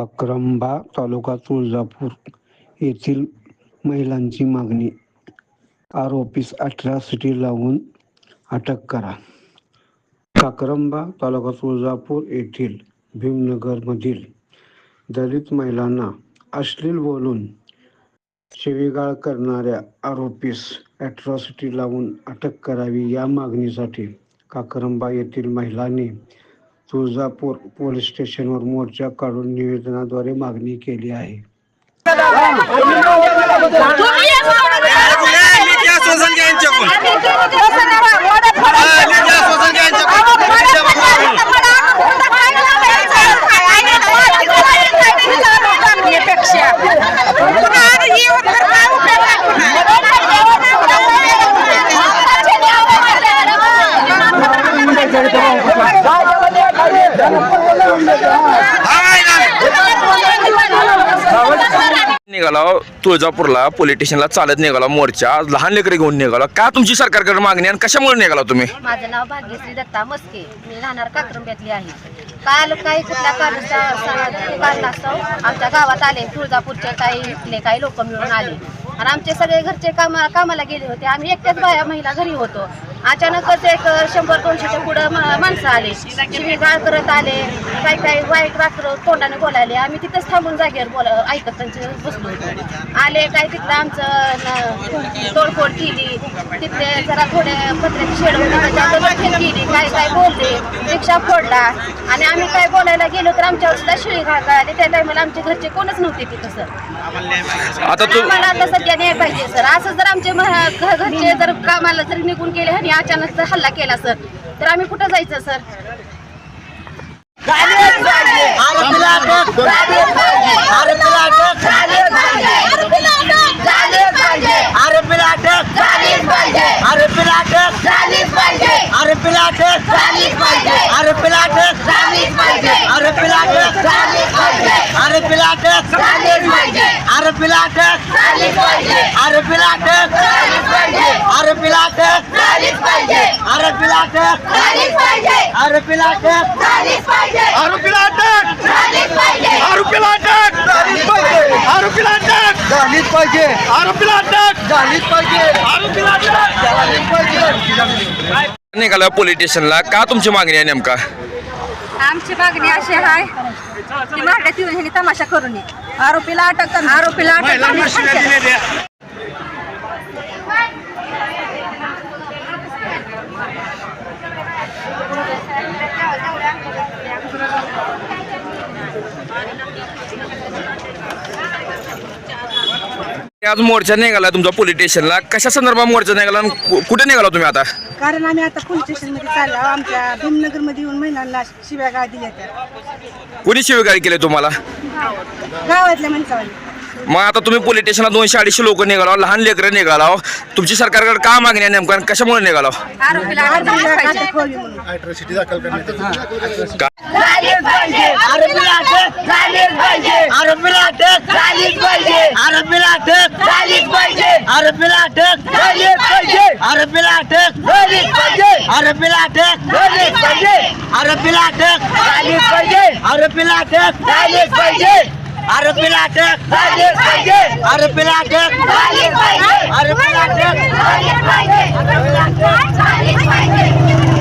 काक्रंबा तालुका तुळजापूर येथील महिलांची मागणी. आरोपीस अट्रॉसिटी लावून अटक करा. काक्रंबा तालुका तुळजापूर येथील भीमनगरमधील दलित महिलांना अश्लील बोलून शिवीगाळ करणाऱ्या आरोपीस अट्रॉसिटी लावून अटक करावी या मागणीसाठी काकरंबा येथील महिलांनी तुळजापूर पोलीस स्टेशनवर मोर्चा काढून निवेदनाद्वारे मागणी केली आहे. निघाला तुळजापूरला पोलिटिशनला चालत निघाला मोर्चा. लहान लेकरे घेऊन निघाला. का तुमची सरकारकडे मागणी आणि कशामुळे निघाला तुम्ही? माझं नाव भाग्यश्री दत्ता मस्के. मी राहणार काक्रंब्यातली आहे. काल काही कुठल्या कारणास्तव कारणास्तव आमच्या गावात आले. तुळजापूरचे काही इथले काही लोक मिळून आले. आणि आमचे सगळे घरचे कामा कामाला गेले होते. आम्ही एकट्याच बाया महिला घरी होतो. अचानकच एक शंभर दोनशेच्या पुढं माणसं आले. शिवीगाळ करत आले. काही काही वाईट वाकडं तोंडाने बोलायले. आम्ही तिथंच थांबून जागेवर बोल ऐकत त्यांचे बसलो होतो. आले काय तिथं आमचं तोडफोड केली. तिथले जरा थोडे पत्र्याचे शेड होते केली. काय काय बोलले. रिक्षा फोडला. आणि आम्ही काय बोलायला गेलो तर आमच्यावर सुद्धा शिळी घाळ कळाली. त्या टायमाला आमचे घरचे कोणच नव्हते तिथं सर. आम्हाला आता सध्या न्याय पाहिजे सर. असं जर आमचे घरचे जर कामाला जर निघून गेले त्यांनी अचानक जर हल्ला केला सर. तर आम्ही कुठं जायचं सर? आरोपीला अटक आरोपीला अटक झालीच पाहिजे आरोपीला अटक झालीच पाहिजे आरोपीला अटक झालीच पाहिजे आरोपीला अटक झालीच पाहिजे निघाला पोलीस स्टेशनला का तुमची मागणी आहे नेमका आमची मागणी अशी आहे की मारण्यात येऊन ह्यांनी तमाशा करू नये आरोपीला अटक आरोपीला अटक आज मोर्चा निघाला तुमचा पोलीस स्टेशनला. कशा संदर्भात मोर्चा निघाला आणि कु- कुठे निघाला तुम्ही आता? कारण आम्ही आता पोलीस स्टेशनमध्ये चाललो आहोत. आमच्या भीमनगरमध्ये येऊन महिलांना शिव्या गाळ दिल्या त्या कुणी शिवीगाळ केले तुम्हाला? गावातल्या माणसावाले मग आता तुम्ही पोलीस स्टेशनला दोनशे अडीचशे लोक निघाला लहान लेकरं निघाला तुमची सरकारकडे का मागणी आहे नेमका आणि कशामुळे निघाला आरोपीला अटक व्हावी म्हणून का? आरोपीला अटक झालीच पाहिजे आरोपीला अटक झालीच पाहिजे आरोपीला अटक झालीच पाहिजे आरोपीला अटक झालीच पाहिजे आरोपीला अटक झालीच पाहिजे आरोपीला अटक झालीच पाहिजे आरोपीला अटक झालीच पाहिजे आरोपीला अटक झालीच पाहिजे आरोपीला अटक झालीच पाहिजे आरोपीला अटक झालीच पाहिजे आरोपीला अटक झालीच पाहिजे